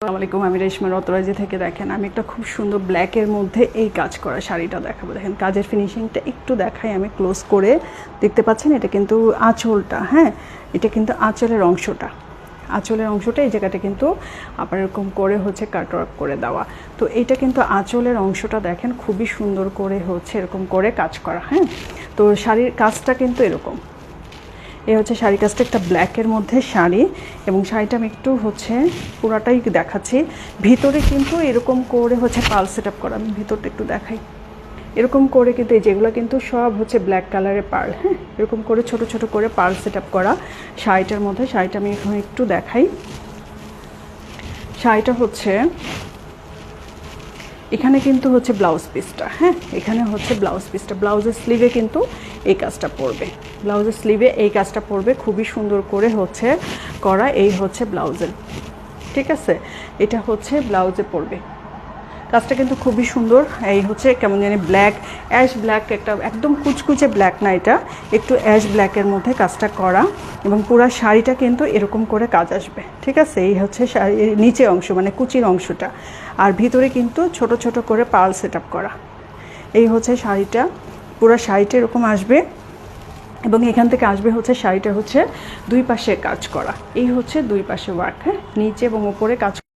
আসসালামু আলাইকুম, আমি রেশমা রতরাজি থেকে দেখেন, আমি একটা খুব সুন্দর ব্ল্যাকের মধ্যে এই কাজ করা শাড়িটা দেখাবো। দেখেন, কাজের ফিনিশিংটা একটু দেখাই আমি ক্লোজ করে। দেখতে পাচ্ছেন, এটা কিন্তু আঁচলটা হ্যাঁ? এটা কিন্তু আঁচলের অংশটা। আঁচলের অংশটা এই জায়গাটা কিন্তু আবার এরকম করে হচ্ছে কাট ওয়ার্ক করে দেওয়া। তো এটা কিন্তু আঁচলের অংশটা দেখেন, খুবই সুন্দর করে হচ্ছে এরকম করে কাজ করা হ্যাঁ? তো শাড়ির কাজটা কিন্তু এরকম। এই হচ্ছে শাড়ি কাজটা, একটা ব্ল্যাকের মধ্যে শাড়ি এবং শাড়িটা আমি একটু হচ্ছে পুরাটাই দেখাচ্ছি। ভিতরে কিন্তু এরকম করে হচ্ছে পাল সেট আপ করা, আমি ভিতরটা একটু দেখাই। এরকম করে কিন্তু এই যেগুলো কিন্তু সব হচ্ছে ব্ল্যাক কালারের পার্ল হ্যাঁ? এরকম করে ছোট ছোট করে পার্ল সেট করা শাড়িটার মধ্যে, শাড়িটা আমি এখন একটু দেখাই। শাড়িটা হচ্ছে এখানে কিন্তু হচ্ছে ব্লাউজ পিসটা হ্যাঁ? এখানে হচ্ছে ব্লাউজ পিসটা। ব্লাউজের স্লিভে কিন্তু এই কাজটা পড়বে। ব্লাউজের স্লিভে এই কাজটা পড়বে। খুবই সুন্দর করে হচ্ছে করা এই হচ্ছে ব্লাউজের। ঠিক আছে? এটা হচ্ছে ব্লাউজে পড়বে। কাজটা কিন্তু খুবই সুন্দর। এই হচ্ছে কেমন জানি ব্ল্যাক অ্যাশ ব্ল্যাক একটা একদম কুচকুচে ব্ল্যাক না এটা, একটু অ্যাশ ব্ল্যাকের মধ্যে কাজটা করা এবং পুরো শাড়িটা কিন্তু এরকম করে কাজ আসবে, ঠিক আছে? এই হচ্ছে শাড়ির নিচে অংশ মানে কুচির অংশটা। আর ভিতরে কিন্তু ছোট ছোট করে পাল সেট করা। এই হচ্ছে শাড়িটা, পুরো শাড়িটা এরকম আসবে এবং এখান থেকে আসবে হচ্ছে শাড়িটা হচ্ছে দুই পাশে কাজ করা। এই হচ্ছে দুই পাশে ওয়ার্ক হ্যাঁ? নিচে এবং উপরে কাজ